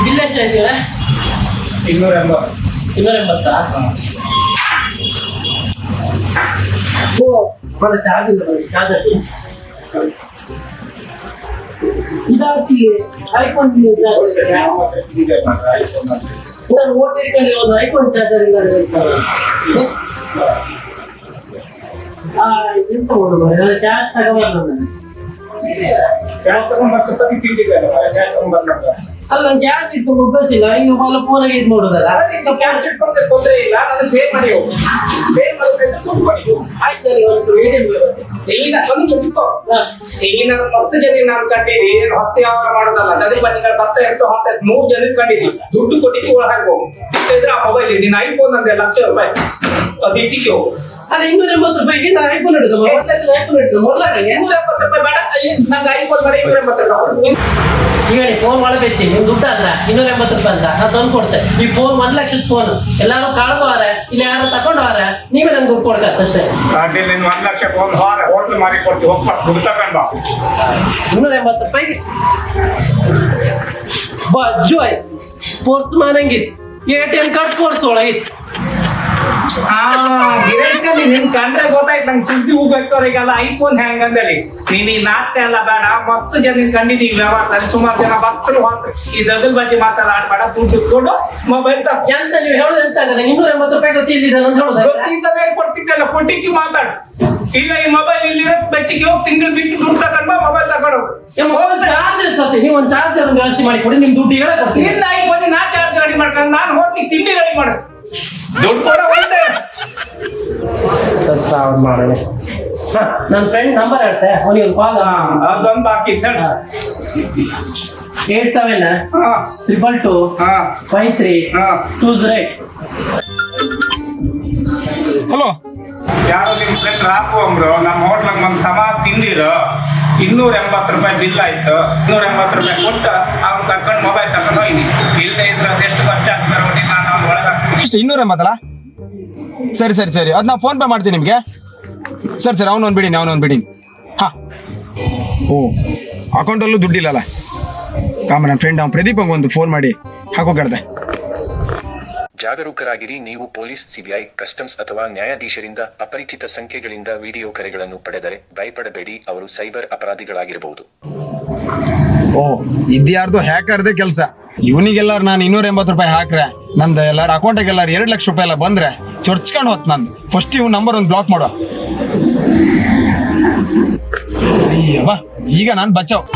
Bill ಎಷ್ಟು ಹೇಳ್ತೀರಾ ಇನ್ನೂರ ಎಂಬತ್ತು ಇನ್ನೂರ ಎಂಬತ್ತಾ ಓ ಬರ ಚಾರ್ಜ್ ಇಲ್ಲ ಚಾರ್ಜ್ ಇದಾಚಿ ಐಫೋನ್ ನಾನು ಓಟ್ ಇಟ್ಕೊಂಡು ಒಂದು ಐಫೋನ್ ಚಾರ್ಜರ್ ಇಲ್ಲ ಆ ಎಂತ ಮಾಡುವ ಚಾರ್ಜ್ ತಗೋಬಾರ್ದು ನಾನು. ಕ್ಯಾಶ್ ತಗೊಂಡ್ಬರ್ತಾರೆ ಸರಿ ತಿಂದಿದ್ದಾರೆ ಕ್ಯಾಶ್ ತಗೊಂಡ್ಬರ್ತಾರೆ ಅಲ್ಲ ನಂಗೆ ಕ್ಯಾಶ್ ಮೊಬೈಲ್ಸ್ ಇಲ್ಲ ಇನ್ನು ಹೊಲ ಪೂರ ಇದು ಮಾಡೋದಲ್ಲ. ನೀವು ಕ್ಯಾಶ್ ಇಟ್ಕೊಂಡ್ರೆ ತೊಂದರೆ ಇಲ್ಲ ನಾನು ಸೇವ್ ಮಾಡಿ ಹೋಗಿ. ಪೇ ಮಾಡೋದ್ರಿಂದ ದುಡ್ಡು ಮಾಡಿ ಹೋಗು ಆಯ್ತು ಒಂದು ಬರುತ್ತೆ. ಈಗ ಒಂದು. ತೆಂಗಿನ ಹತ್ತು ಜನ ನಾನು ಕಂಡಿರಿ ಹತ್ತು ವ್ಯವಹಾರ ಮಾಡೋದಲ್ಲ. ನದಿ ಬಜ್ಜಿಗಳು ಭತ್ತ ಎಷ್ಟು ಹತ್ತು ನೂರು ಜನ ಕಂಡಿರಿ ದುಡ್ಡು ಕೊಟ್ಟಿ ಕೂಡ ಹಾಕ್ಬೋದು ಇದ್ರೆ ಆ ಮೊಬೈಲ್ ನಿನ್ನ ಐಫೋನ್ ಅಂದ್ರೆ ಲಕ್ಷ ರೂಪಾಯಿ. ಅದು ಇಟ್ಟಿಗೆ ಹೋಗು. ಅದೇ ಇನ್ನೂರ ಎಂಬತ್ತು ರೂಪಾಯಿಗೆ ನಾನು ಐಫೋನ್ ಹಿಡಿದು ಒಂದು ಲಕ್ಷ ಐಫೋನ್ ಹಿಡಿದು ಮೊದಲಾಗೆ ಇನ್ನೂರ ಎಂಬತ್ತು ರೂಪಾಯಿ ಬೇಡ. ನಂಗೆ ಐಫೋನ್ ಬೇಡ ಇನ್ನೂರ ಎಂಬತ್ತು ರೂಪಾಯಿ ಈಗ ನೀವು ಫೋನ್ ಒಳಗೆ ಹೆಚ್ಚಿ. ನೀವು ದುಡ್ಡು ಅದ್ರ ಇನ್ನೂರ ಎಂಬತ್ತು ರೂಪಾಯಿ ಅಂತ ನಾನು ತಂದು ಕೊಡ್ತೆ. ಈ ಫೋನ್ ಒಂದ್ ಲಕ್ಷದ ಫೋನ್ ಎಲ್ಲಾರು ಕಳ್ದವಾರ ಇಲ್ಲ ಯಾರು ತಗೊಂಡವಾರ ನೀವೇ ನಂಗೆ ದುಡ್ಡು ಕೊಡ್ಕತ್ತ ಅಷ್ಟೇ. ಒಂದು ಲಕ್ಷ ಫೋನ್ ಹಾರ ಹೋಟ್ಲ್ ಮಾರಿ ಕೊಟ್ಟು ಹೋಗ್ಬಾ ದುಡ್ಡು ತಗೊಂಡ್ ಬಾ. ಇನ್ನೂರ ಎಂಬತ್ತು ರೂಪಾಯಿಗೆ. ಬಜ್ಜು ಆಯ್ತು purse ಮಾನಂಗಿತ್ತು A T M card purse ಒಳಗಿತ್ತು ಆ ನಿಮ್ ನಿನ್ ಕಂಡ್ರೆ ಗೊತ್ತಾಯ್ತು ನಂಗೆ ಸುದ್ದಿ ಹೋಗ್ಬೇಕವ್ರಿಗೆಲ್ಲ ಐಫೋನ್ ಹೆಂಗ್ ಅಂದೇಳಿ ನೀನ್ ಈ ನಾಟಕ ಎಲ್ಲ ಬೇಡ ಮಸ್ತ್ ಜನ ಕಂಡಿದೀವಿ ವ್ಯವಹಾರದಲ್ಲಿ ಸುಮಾರು ಜನ ಭಕ್ತರು ಹೋಗ್ತಾರೆ. ಈ ದಗಲ್ ಬಗ್ಗೆ ಮಾತಾಡಬೇಡ ದುಡ್ಡು ಕೊಡು ಮೊಬೈಲ್ ಎಂತ ನೀವು ಹೇಳೋದು ಎಂತ ಅಂದ್ರೆ ಇನ್ನೂರ ಎಂಬತ್ತು ರೂಪಾಯಿ ಗೊತ್ತಿಲ್ಲ ಗೊತ್ತಿದ್ದವೇ ಕೊಡ್ತಿದ್ದಲ್ಲ ಕೊಟ್ಟಿಕ್ಕಿ ಮಾತಾಡು. ಈಗ ಈ ಮೊಬೈಲ್ ಇಲ್ಲಿರೋ ಬೆಚ್ಚಿಗೆ ಹೋಗಿ ತಿಂಗಳು ಬಿಟ್ಟು ದುಡ್ಡು ತಗೊಂಡ್ಬಾ ಮೊಬೈಲ್ ತಗೊಂಡು. ಮೊಬೈಲ್ ಚಾರ್ಜರ್ ಸತ್ತೆ ನೀವು ಒಂದು ಚಾರ್ಜರ್ ವ್ಯವಸ್ಥೆ ಮಾಡಿ ಕೊಡಿ ನಿಮ್ ದುಡ್ಡು ಹೇಳ ಕೊಡ್ತೀನಿ. ನಿನ್ನ ಐಫೋನ್ ನಾ ಚಾರ್ಜ್ ರೆಡಿ ಮಾಡ್ಕೊಂಡು ನಾನು ಹೋಟ್ಲಿಗೆ ತಿಂಡಿ ರೆಡಿ ಮಾಡು. ದುಡ್ಡು ಕೊಡ ಸಾವಿರ ಮಾಡೋಣ ನನ್ನ ಫ್ರೆಂಡ್ ನಂಬರ್ ಹೇಳ್ತೆ ಅವನಿಗೆ ಒಂದು ಕಾಲ್ ಹಾ ಅದೊಂದು ಬಾಕಿ ಹೇಳು. ಏಟ್ ಸೆವೆನ್ ಹಾ. ಟ್ರಿಪಲ್ ಟು ಹಾ. ಫೈವ್ ತ್ರೀ ಹಾ. Two zero eight hello. ಯಾರೋ ನಿಮ್ ಫ್ರೆಂಡ್ ರಾಕು ಅಂದ್ರು ನಮ್ಮ ಹೋಟ್ಲಾಗ ಬಂದು ಸಮ ತಿಂದಿರು. ಇನ್ನೂರ ಎಂಬತ್ತು ರೂಪಾಯಿ ಬಿಲ್ ಆಯ್ತು. ಇನ್ನೂರ ಎಂಬತ್ತು ರೂಪಾಯಿ ಕೊಟ್ಟು ಅವ್ನು ಕರ್ಕೊಂಡು ಮೊಬೈಲ್ ತಗೊಂಡು ಹೋಗಿ ಹಾಕ್ತೀನಿ ಇನ್ನೂರ ಎಂಬತ್ತಲ್ಲ ಸರಿ ಸರಿ ಸರಿ. ಅದು ನಾನು ಫೋನ್ ಪೇ ಮಾಡ್ತೀನಿ ನಿಮಗೆ. ಸರಿ ಸರಿ ಅವನೊಂದು ಬಿಡೀನಿ ಅವನೊಂದು ಬಿಡೀನಿ ಹಾಂ. ಓ ಅಕೌಂಟಲ್ಲೂ ದುಡ್ಡಿಲ್ಲಲ್ಲ ಕಾಮ ನನ್ನ ಫ್ರೆಂಡ್ ಅವ್ನು ಪ್ರದೀಪ್ ಒಂದು ಫೋನ್ ಮಾಡಿ. ಹಾಕೋಕಡ್ದೆ ಜಾಗರೂಕರಾಗಿರಿ ನೀವು ಪೊಲೀಸ್ ಸಿಬಿಐ ಕಸ್ಟಮ್ಸ್ ಅಥವಾ ನ್ಯಾಯಾಧೀಶರಿಂದ ಅಪರಿಚಿತ ಸಂಖ್ಯೆಗಳಿಂದ ವಿಡಿಯೋ ಕರೆಗಳನ್ನು ಪಡೆದರೆ ಭಯಪಡಬೇಡಿ ಅವರು ಸೈಬರ್ ಅಪರಾಧಿಗಳಾಗಿರಬಹುದು. ಓ ಇದ್ಯಾರ್ದು ಹ್ಯಾಕರ್ದೇ ಕೆಲಸ. ಇವನಿಗೆಲ್ಲಾರು ನಾನು ಇನ್ನೂರ ಎಂಬತ್ತು ರೂಪಾಯಿ ಹಾಕ್ರೆ, ನಂದು ಎಲ್ಲಾರ ಅಕೌಂಟಿಗೆ ಎಲ್ಲಾರು ಎರಡು ಲಕ್ಷ ರೂಪಾಯಿ ಎಲ್ಲ ಬಂದ್ರೆ ಚೊರ್ಚ್ಕೊಂಡು ಹೋತ್ ನಂದು. ಫಸ್ಟ್ ಇವ್ ನಂಬರ್ ಒಂದು ಬ್ಲಾಕ್ ಮಾಡುವ ಅಯ್ಯವ್ವ, ಈಗ ನಾನು ಬಚಾವ್.